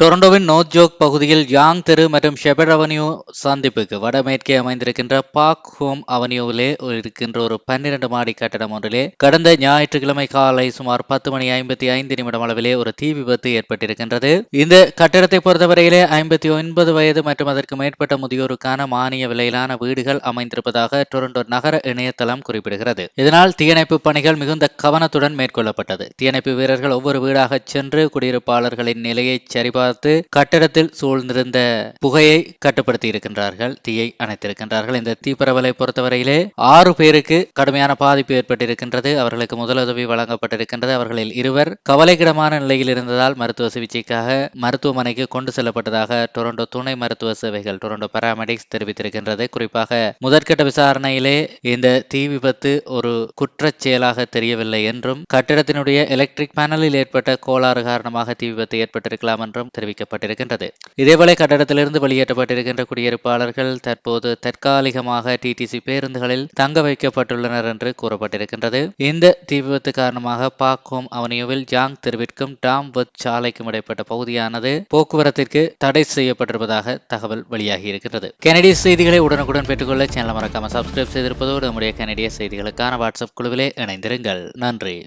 டொரண்டோவின் north York பகுதியில் Yonge தெரு மற்றும் ஷெபர்ட் அவென்யூ சந்திப்புக்கு வடமேற்கே அமைந்திருக்கின்ற பாக் ஹோம் அவென்யூவிலே இருக்கின்ற ஒரு பன்னிரண்டு மாடி கட்டடம் ஒன்றிலே கடந்த ஞாயிற்றுக்கிழமை காலை சுமார் பத்து மணி ஐம்பத்தி ஐந்து நிமிடம் அளவிலே ஒரு தீ விபத்து ஏற்பட்டிருக்கின்றது. இந்த கட்டடத்தை பொறுத்தவரையிலே ஐம்பத்தி ஒன்பது வயது மற்றும் அதற்கு மேற்பட்ட முதியோருக்கான மானிய விலையிலான வீடுகள் அமைந்திருப்பதாக டொரண்டோ நகர இணையதளம் குறிப்பிடுகிறது. இதனால் தீயணைப்பு பணிகள் மிகுந்த கவனத்துடன் மேற்கொள்ளப்பட்டது. தீயணைப்பு வீரர்கள் ஒவ்வொரு வீடாக சென்று குடியிருப்பாளர்களின் நிலையை சரிபார்த்து பார்த்து கட்டடத்தில் சூழ்ந்திருந்த புகையை கட்டுப்படுத்தி இருக்கின்றார்கள் தீயை அணைத்திருக்கின்றார்கள். இந்த தீப்பரவலை பொறுத்தவரையிலே ஆறு பேருக்கு கடுமையான பாதிப்பு ஏற்பட்டிருக்கின்றது. அவர்களுக்கு முதலுதவி வழங்கப்பட்டிருக்கின்றது. அவர்களில் இருவர் கவலைக்கிடமான நிலையில் இருந்ததால் மருத்துவ சிகிச்சைக்காக மருத்துவமனைக்கு கொண்டு செல்லப்பட்டதாக டொரண்டோ துணை மருத்துவ சேவைகள் டொரண்டோ பராமெடிக்ஸ் தெரிவித்திருக்கின்றது. குறிப்பாக முதற்கட்ட விசாரணையிலே இந்த தீ விபத்து ஒரு குற்றச் செயலாக தெரியவில்லை என்றும் கட்டிடத்தினுடைய எலக்ட்ரிக் பேனலில் ஏற்பட்ட கோளாறு காரணமாக தீ விபத்து ஏற்பட்டிருக்கலாம் என்றும் தெரிவிக்கப்பட்டிருக்கின்றது. இதேவேளை கட்டடத்திலிருந்து வெளியேற்றப்பட்டிருக்கின்ற குடியிருப்பாளர்கள் தற்போது தற்காலிகமாக டிடிசி பேருந்துகளில் தங்க வைக்கப்பட்டுள்ளனர் என்று கூறப்பட்டிருக்கின்றது. இந்த தீ விபத்து காரணமாக பாக்கோம் அவனியோவில் ஜாங் தெருவிற்கும் டாம் வத் சாலைக்கும் இடைப்பட்ட பகுதியானது போக்குவரத்திற்கு தடை செய்யப்பட்டிருப்பதாக தகவல் வெளியாகி இருக்கின்றது. கனடிய செய்திகளை உடனுக்குடன் பெற்றுக்கொள்ள சேனல் மறக்காமல் சப்ஸ்கிரைப் செய்திருப்பதோடு நம்முடைய கனடிய செய்திகளுக்கான வாட்ஸ்அப் குழுவிலே இணைந்திருங்கள். நன்றி.